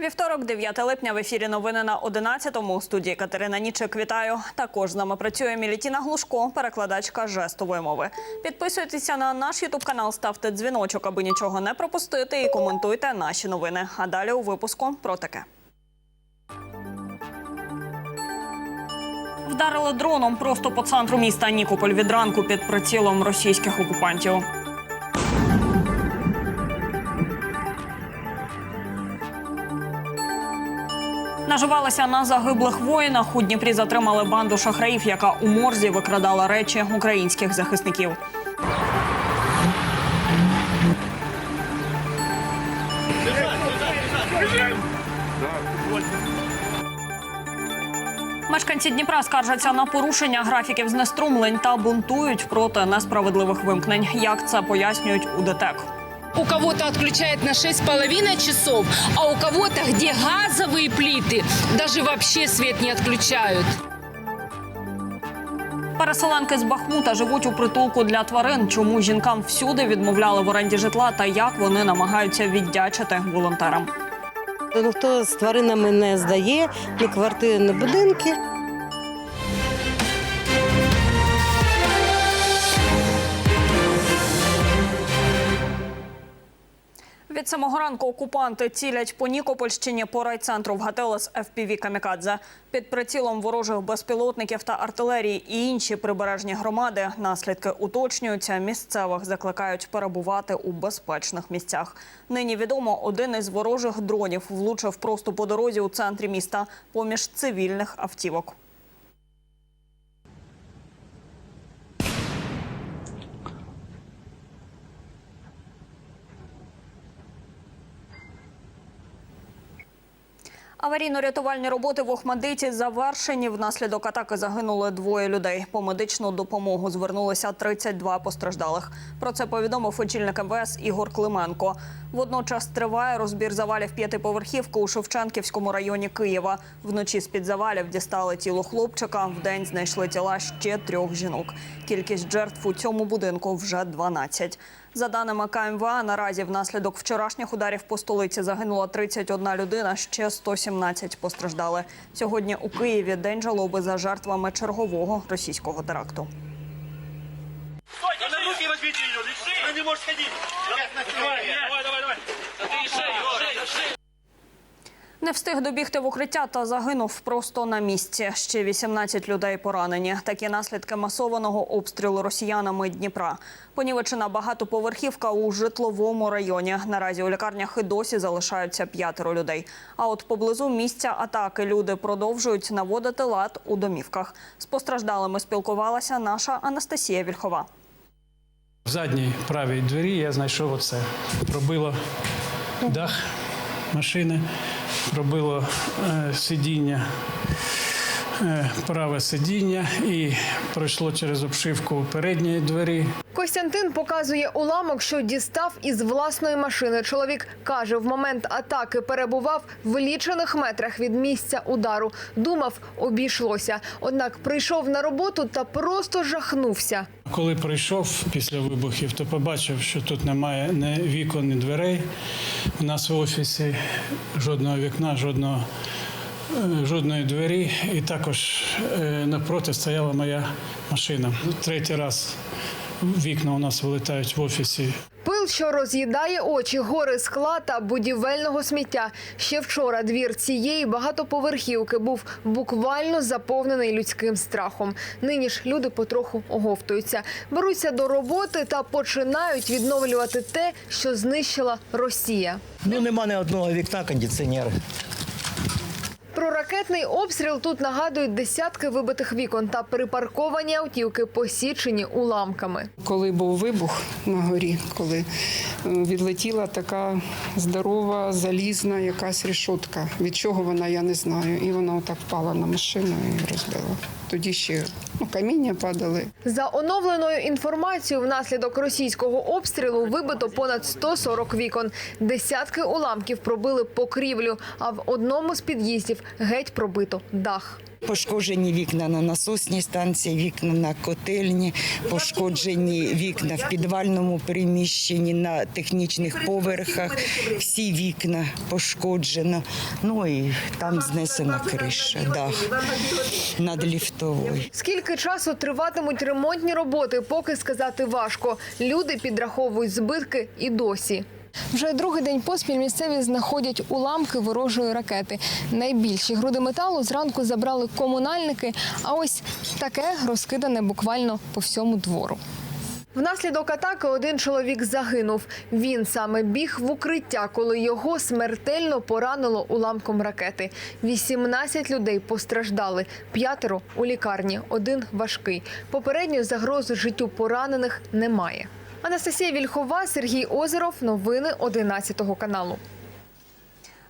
Вівторок, 9 липня, в ефірі новини на 11-му. У студії Катерина Нічик. Вітаю. Також з нами працює Мілітіна Глушко, перекладачка жестової мови. Підписуйтеся на наш ютуб канал, ставте дзвіночок, аби нічого не пропустити, і коментуйте наші новини. А далі у випуску про таке. Вдарили дроном просто по центру міста Нікополь від ранку під прицілом російських окупантів. Наживалися на загиблих воїнах. У Дніпрі затримали банду шахраїв, яка у морзі викрадала речі українських захисників. Мешканці Дніпра скаржаться на порушення графіків знеструмлень та бунтують проти несправедливих вимкнень. Як це пояснюють у ДТЕК. У кого-то отключает на 6,5 часов, а у кого-то, где газовые плиты, даже вообще свет не отключают. Переселенки з Бахмута живуть у притулку для тварин. Чому жінкам всюди відмовляли в оренді житла та як вони намагаються віддячити волонтерам? Ніхто з тваринами не здає, ні квартири, ні будинки. Від самого ранку окупанти цілять по Нікопольщині по райцентру вгатили з FPV «Камікадзе». Під прицілом ворожих безпілотників та артилерії і інші прибережні громади. Наслідки уточнюються. Місцевих закликають перебувати у безпечних місцях. Нині відомо, один із ворожих дронів влучив просто по дорозі у центрі міста поміж цивільних автівок. Аварійно-рятувальні роботи в Охмадиті завершені. Внаслідок атаки загинули двоє людей. По медичну допомогу звернулися 32 постраждалих. Про це повідомив очільник МВС Ігор Клименко. Водночас триває розбір завалів п'ятиповерхівки у Шевченківському районі Києва. Вночі з-під завалів дістали тіло хлопчика. Вдень знайшли тіла ще трьох жінок. Кількість жертв у цьому будинку вже 12. За даними КМВА, наразі внаслідок вчорашніх ударів по столиці загинула 31 людина, ще 117 постраждали. Сьогодні у Києві день жалоби за жертвами чергового російського теракту. Стой, руки возьмите ее, не может ходить. Не встиг добігти в укриття та загинув просто на місці. Ще 18 людей поранені. Такі наслідки масованого обстрілу росіянами Дніпра. Понівечена багатоповерхівка у житловому районі. Наразі у лікарнях і досі залишаються п'ятеро людей. А от поблизу місця атаки люди продовжують наводити лад у домівках. З постраждалими спілкувалася наша Анастасія Вільхова. В задній правій двері я знайшов оце. Пробило дах машини, пробило е, сидіння, праве сидіння і пройшло через обшивку передньої двері. Костянтин показує уламок, що дістав із власної машини. Чоловік каже, в момент атаки перебував в лічених метрах від місця удару. Думав, обійшлося. Однак прийшов на роботу та просто жахнувся. Коли прийшов після вибухів, то побачив, що тут немає ні вікон, ні дверей. У нас в офісі жодного вікна, жодного, е, жодної двері. І також е, навпроти стояла моя машина. Третій раз вікна у нас вилітають в офісі. Пил, що роз'їдає очі, гори скла та будівельного сміття. Ще вчора двір цієї багатоповерхівки був буквально заповнений людським страхом. Нині ж люди потроху оговтуються, беруться до роботи та починають відновлювати те, що знищила Росія. Ну, нема ні одного вікна кондиціонера. Про ракетний обстріл тут нагадують десятки вибитих вікон та припарковані автівки, посічені уламками. Коли був вибух на горі, коли е, відлетіла така здорова, залізна якась рішотка. Від чого вона, я не знаю. І вона отак впала на машину і розбила. Тоді ще ну, каміння падали. За оновленою інформацією, внаслідок російського обстрілу вибито понад 140 вікон. Десятки уламків пробили покрівлю, а в одному з під'їздів геть пробито дах. Пошкоджені вікна на насосній станції, вікна на котельні, пошкоджені вікна в підвальному приміщенні, на технічних поверхах. Всі вікна пошкоджено. Ну і там знесена криша, дах над ліфтовою. Скільки часу триватимуть ремонтні роботи, поки сказати важко. Люди підраховують збитки і досі. Вже другий день поспіль місцеві знаходять уламки ворожої ракети. Найбільші груди металу зранку забрали комунальники, а ось таке розкидане буквально по всьому двору. Внаслідок атаки один чоловік загинув. Він саме біг в укриття, коли його смертельно поранило уламком ракети. 18 людей постраждали, п'ятеро у лікарні, один важкий. Попередньої загрози життю поранених немає. Анастасія Вільхова, Сергій Озеров. Новини 11 каналу.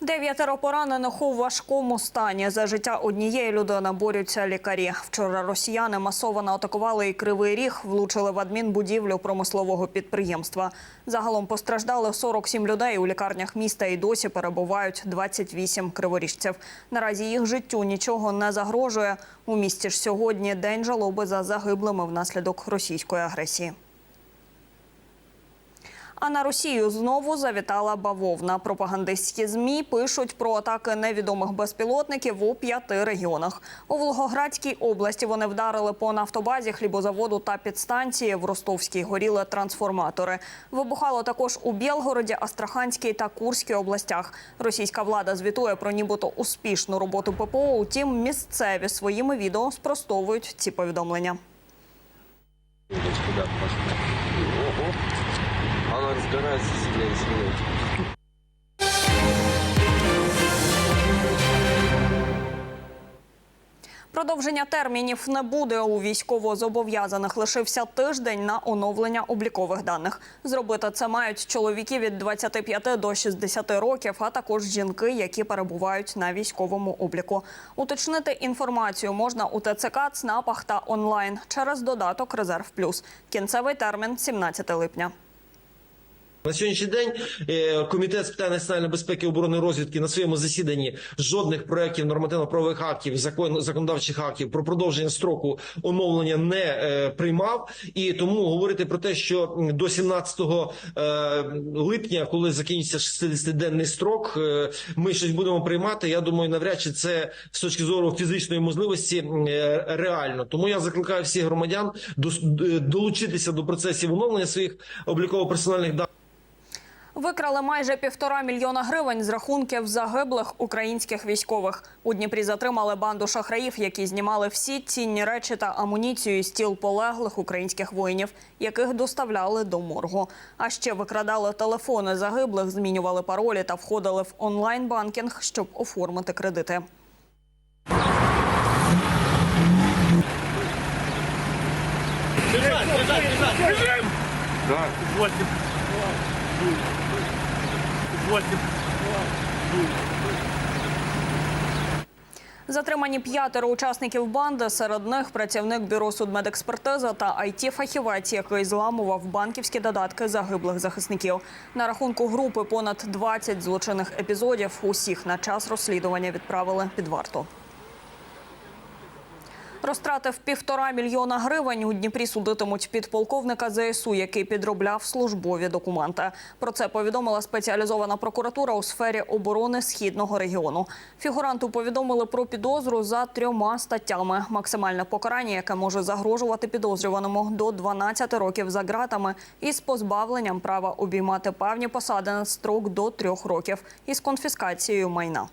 Дев'ятеро поранених у важкому стані. За життя однієї людини борються лікарі. Вчора росіяни масово атакували і кривий ріг, влучили в адмінбудівлю промислового підприємства. Загалом постраждали 47 людей. У лікарнях міста і досі перебувають 28 криворіжців. Наразі їх життю нічого не загрожує. У місті ж сьогодні день жалоби за загиблими внаслідок російської агресії. А на Росію знову завітала бавовна. Пропагандистські змі пишуть про атаки невідомих безпілотників у п'яти регіонах. У Волгоградській області вони вдарили по нафтобазі, хлібозаводу та підстанції. В Ростовській горіли трансформатори. Вибухало також у Білгороді, Астраханській та Курській областях. Російська влада звітує про нібито успішну роботу ППО. Утім, місцеві своїми відео спростовують ці повідомлення. Разгорается сильнее и сильнее. Продовження термінів не буде у військовозобов'язаних. Лишився тиждень на оновлення облікових даних. Зробити це мають чоловіки від 25 до 60 років, а також жінки, які перебувають на військовому обліку. Уточнити інформацію можна у ТЦК, ЦНАПах та онлайн через додаток Резерв Плюс. Кінцевий термін 17 липня. На сьогоднішній день е, комітет з питань національної безпеки оборони розвідки на своєму засіданні жодних проєктів нормативно-правових актів, закон законодавчих актів про продовження строку оновлення не е, приймав. І тому говорити про те, що до 17 е, липня, коли закінчиться 60-денний строк, ми щось будемо приймати. Я думаю, навряд чи це з точки зору фізичної можливості реально. Тому я закликаю всіх громадян долучитися до процесів оновлення своїх обліково-персональних даних. Викрали майже півтора мільйона гривень з рахунків загиблих українських військових. У Дніпрі затримали банду шахраїв, які знімали всі цінні речі та амуніцію з тіл полеглих українських воїнів, яких доставляли до моргу. А ще викрадали телефони загиблих, змінювали паролі та входили в онлайн банкінг, щоб оформити кредити. Бежать, бежать, бежать. Бежим! Да. Вот. Затримані п'ятеро учасників банди. Серед них працівник бюро судмедекспертиза та it фахівець який зламував банківські додатки загиблих захисників. На рахунку групи понад 20 злочинних епізодів. Усіх на час розслідування відправили під варту. Розтратив півтора мільйона гривень. У Дніпрі судитимуть підполковника ЗСУ, який підробляв службові документи. Про це повідомила спеціалізована прокуратура у сфері оборони східного регіону. Фігуранту повідомили про підозру за трьома статтями. Максимальне покарання, яке може загрожувати підозрюваному до 12 років за ґратами із позбавленням права обіймати певні посади на строк до трьох років із конфіскацією майна.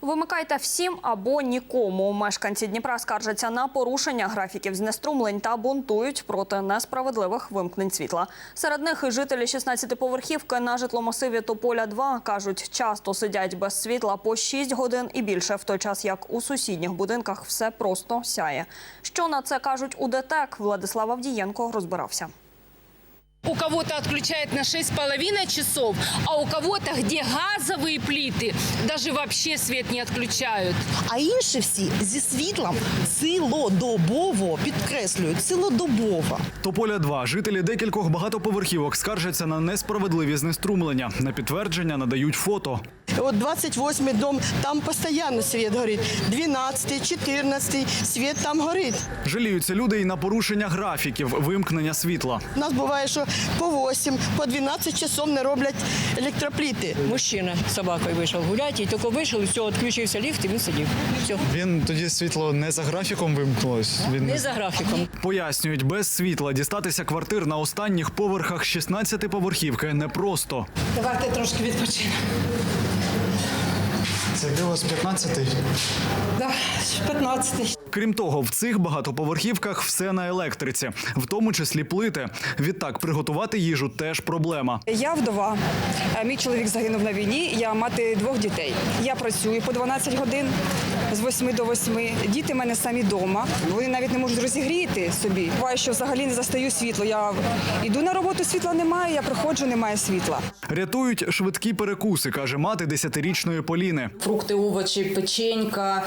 Вимикайте всім або нікому. Мешканці Дніпра скаржаться на порушення графіків знеструмлень та бунтують проти несправедливих вимкнень світла. Серед них і жителі 16-поверхівки на житломасиві Тополя 2 кажуть, часто сидять без світла по 6 годин і більше, в той час як у сусідніх будинках все просто сяє. Що на це кажуть у ДТЕК, Владислав Авдієнко розбирався. У кого-то отключает на 6,5 часов, а у кого-то, где газовые плиты, даже вообще свет не отключают. А інші всі зі світлом цілодобово, підкреслюю, цілодобово. Тополя 2 жителі декількох багатоповерхівок скаржаться на несправедливі знеструмлення. На підтвердження надають фото. от 28-й дом, там постійно світ горить. 12-й, 14-й, світ там горить. Жаліються люди і на порушення графіків вимкнення світла. У нас буває, що по 8, по 12 часов не роблять електропліти. Мужчина з собакою вийшов гуляти, і тільки вийшов, і все, відключився ліфт, і він сидів. Все. Він тоді світло не за графіком вимкнулось. Він Не за графіком. пояснюють, без світла дістатися квартир на останніх поверхах 16-поверхівки непросто. Давайте трошки відпочинемо. Це де у вас 15-й? Да, 15. Крім того, в цих багатоповерхівках все на електриці, в тому числі плити. Відтак приготувати їжу теж проблема. Я вдова. Е, Мій чоловік загинув на війні. Я мати двох дітей. Я працюю по 12 годин з 8 до 8. Діти в мене самі вдома. Вони навіть не можуть розігріти собі. Буває, що взагалі не застаю світло. Я йду на роботу, світла немає. Я приходжу, немає світла. Рятують швидкі перекуси, каже мати десятирічної Поліни. Фрукти, овочі, печенька,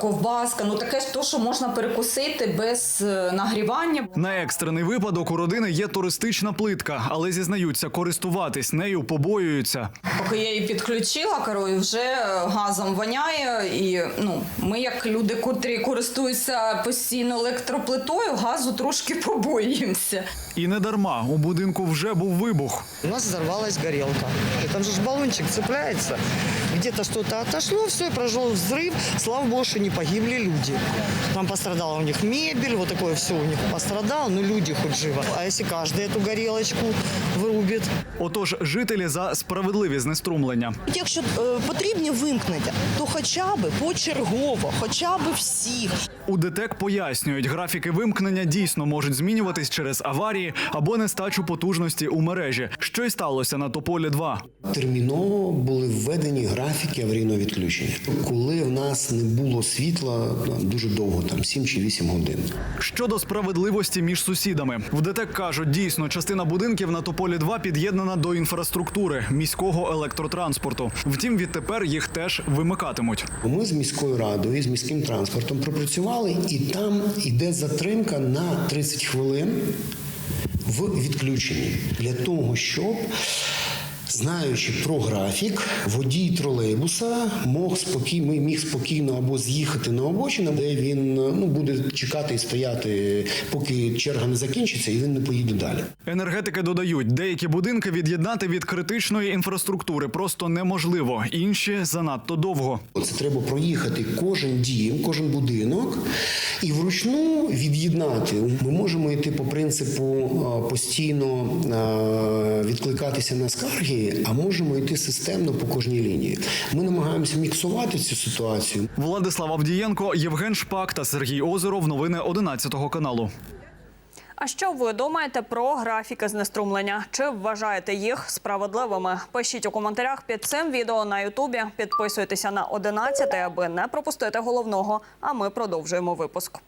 ковбаска. Ну таке ж то, що можна перекусити без е, нагрівання. На екстрений випадок у родини є туристична плитка, але зізнаються, користуватись нею побоюються. Поки я її підключила, корою, вже е, газом воняє. І ну, ми, як люди, котрі користуються постійно електроплитою, газу трошки побоїмося. І не дарма у будинку вже був вибух. У нас зарвалась горілка, і там же ж балончик цепляется Где-то что-то отошло, все, прошел взрыв. Слава богу, что не погибли люди. Там пострадала у них мебель, вот такое все у них пострадало, но люди хоть живо. А если каждый эту горелочку вырубит? Отож, жителі за справедливі знеструмлення. Якщо е, потрібні вимкнення, то хоча б почергово, хоча б всіх. У ДТЕК пояснюють, графіки вимкнення дійсно можуть змінюватись через аварії або нестачу потужності у мережі. Що й сталося на Тополі 2 Терміново були введені графіки аварійного відключення. Коли в нас не було світла дуже довго, там 7 чи 8 годин. Щодо справедливості між сусідами, в ДТЕК кажуть, дійсно частина будинків на Тополі 2 під'єднана до інфраструктури міського електротранспорту. Втім, відтепер їх теж вимикатимуть. Ми з міською радою, і з міським транспортом пропрацювали, і там йде затримка на 30 хвилин в відключенні для того, щоб. Знаючи про графік, водій тролейбуса мог спокійно міг спокійно або з'їхати на обочину, де він ну буде чекати і стояти, поки черга не закінчиться, і він не поїде далі. Енергетики додають, деякі будинки від'єднати від критичної інфраструктури просто неможливо, інші занадто довго. Це треба проїхати кожен дім, кожен будинок і вручну від'єднати. Ми можемо йти по принципу постійно відкликатися на скарги, а можемо йти системно по кожній лінії. Ми намагаємося міксувати цю ситуацію. Владислав Авдієнко, Євген Шпак та Сергій Озеров. Новини 11 каналу. А що ви думаєте про графіки знеструмлення? Чи вважаєте їх справедливими? Пишіть у коментарях під цим відео на Ютубі. Підписуйтеся на 11, аби не пропустити головного. А ми продовжуємо випуск.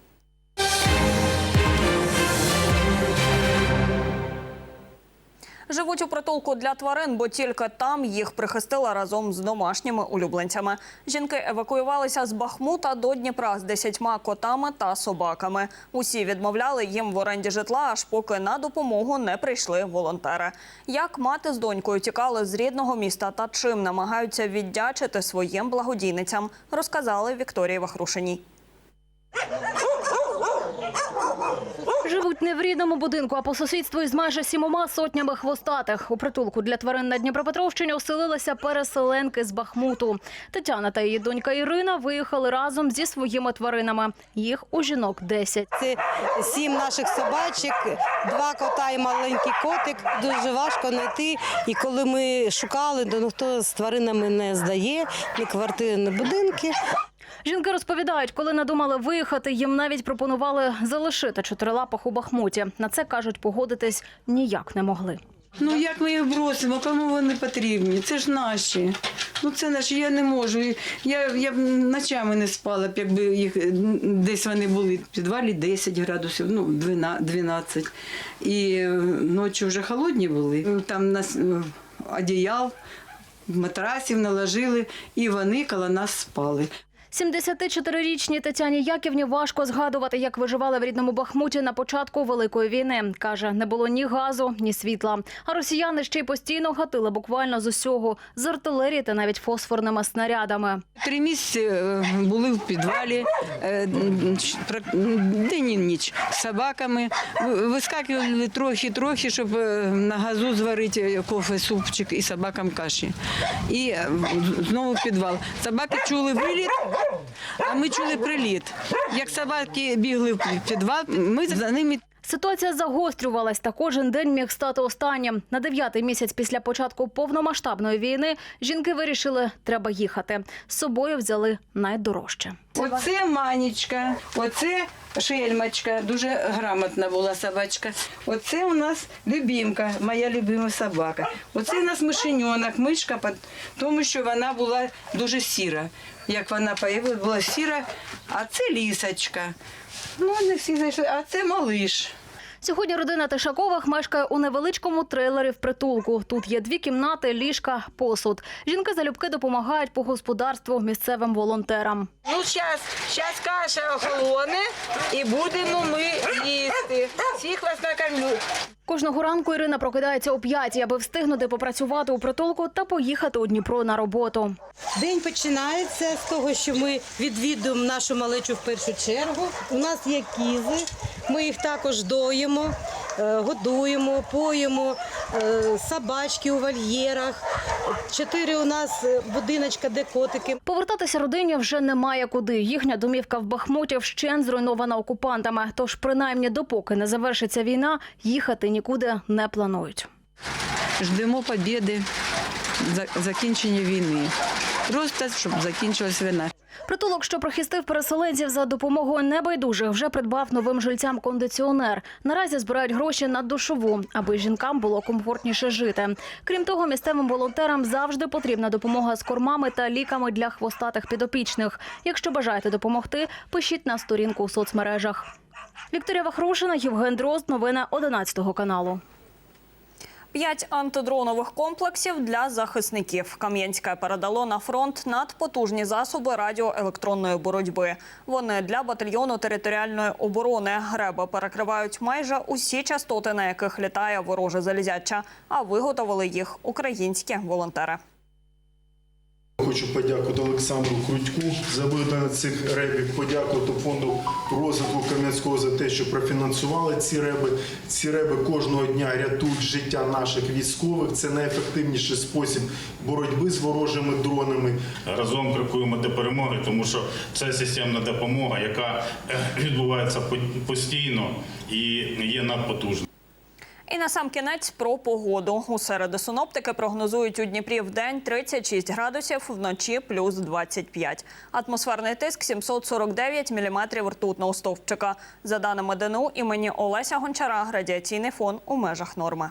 Живуть у притулку для тварин, бо тільки там їх прихистила разом з домашніми улюбленцями. Жінки евакуювалися з Бахмута до Дніпра з десятьма котами та собаками. Усі відмовляли їм в оренді житла, аж поки на допомогу не прийшли волонтери. Як мати з донькою тікали з рідного міста та чим намагаються віддячити своїм благодійницям, розказали Вікторії Вахрушиній. Живуть не в рідному будинку, а по сусідству із майже сімома сотнями хвостатих. У притулку для тварин на Дніпропетровщині оселилися переселенки з Бахмуту. Тетяна та її донька Ірина виїхали разом зі своїми тваринами. Їх у жінок 10. Це сім наших собачок, два кота і маленький котик. Дуже важко знайти. І коли ми шукали, то ніхто з тваринами не здає, ні квартири, ні будинки. Жінки розповідають, коли надумали виїхати, їм навіть пропонували залишити чотирилапах у Бахмуті. На це кажуть, погодитись ніяк не могли. Ну як ми їх бросимо? Кому вони потрібні? Це ж наші. Ну це наші. Я не можу. Я, я б ночами не спала б, якби їх десь вони були в підвалі 10 градусів, ну 12. І ночі вже холодні були. Там нас одіял, матрасів наложили, і вони коло нас спали. 74-річній Тетяні Яківні важко згадувати, як виживали в рідному Бахмуті на початку Великої війни. Каже, не було ні газу, ні світла. А росіяни ще й постійно гатили буквально з усього – з артилерії та навіть фосфорними снарядами. Три місяці е, були в підвалі е, день ніч з собаками. Вискакували трохи-трохи, щоб е, на газу зварити кофе, супчик і собакам каші. І е, знову в підвал. Собаки чули виліт, а ми чули приліт. Як собаки бігли в підвал, ми за ними Ситуація загострювалась та кожен день міг стати останнім. На дев'ятий місяць після початку повномасштабної війни жінки вирішили, треба їхати. З собою взяли найдорожче. Оце манічка, оце шельмочка, дуже грамотна була собачка. Оце у нас любімка, моя любима собака. Оце у нас мишеньонок, мишка, тому що вона була дуже сіра. Як вона появилась, була сіра, а це лісочка. Ну, не всі знайшли, а це малиш. Сьогодні родина Тишакових мешкає у невеличкому трейлері в притулку. Тут є дві кімнати, ліжка, посуд. Жінки залюбки допомагають по господарству місцевим волонтерам. Ну, зараз, зараз каша охолоне і будемо ми їсти. Всіх вас накормлю. Кожного ранку Ірина прокидається о п'ятій, аби встигнути попрацювати у притулку та поїхати у Дніпро на роботу. День починається з того, що ми відвідуємо нашу малечу в першу чергу. У нас є кізи, ми їх також доїмо, е, годуємо, поїмо, е, собачки у вольєрах. Чотири у нас е, будиночка, де котики. Повертатися родині вже немає куди. Їхня домівка в Бахмуті вщен зруйнована окупантами. Тож, принаймні, допоки не завершиться війна, їхати нікуди не планують. Ждемо побіди, за- закінчення війни. Просто щоб закінчилась війна. Притулок, що прихистив переселенців за допомогою небайдужих, вже придбав новим жильцям кондиціонер. Наразі збирають гроші на душову, аби жінкам було комфортніше жити. Крім того, місцевим волонтерам завжди потрібна допомога з кормами та ліками для хвостатих підопічних. Якщо бажаєте допомогти, пишіть на сторінку у соцмережах. Вікторія Вахрушина, Євген Дрозд. Новини 11 каналу. П'ять антидронових комплексів для захисників. Кам'янське передало на фронт надпотужні засоби радіоелектронної боротьби. Вони для батальйону територіальної оборони. Греби перекривають майже усі частоти, на яких літає вороже залізяча. А виготовили їх українські волонтери. Хочу подякувати Олександру Крутьку за видання цих ребів, подякувати фонду розвитку Кам'янського за те, що профінансували ці реби. Ці реби кожного дня рятують життя наших військових. Це найефективніший спосіб боротьби з ворожими дронами. Разом крокуємо до перемоги, тому що це системна допомога, яка е, відбувається постійно і є надпотужною. І на сам кінець про погоду. У середу синоптики прогнозують у Дніпрі в день 36 градусів, вночі плюс 25. Атмосферний тиск 749 міліметрів ртутного стовпчика. За даними ДНУ імені Олеся Гончара, радіаційний фон у межах норми.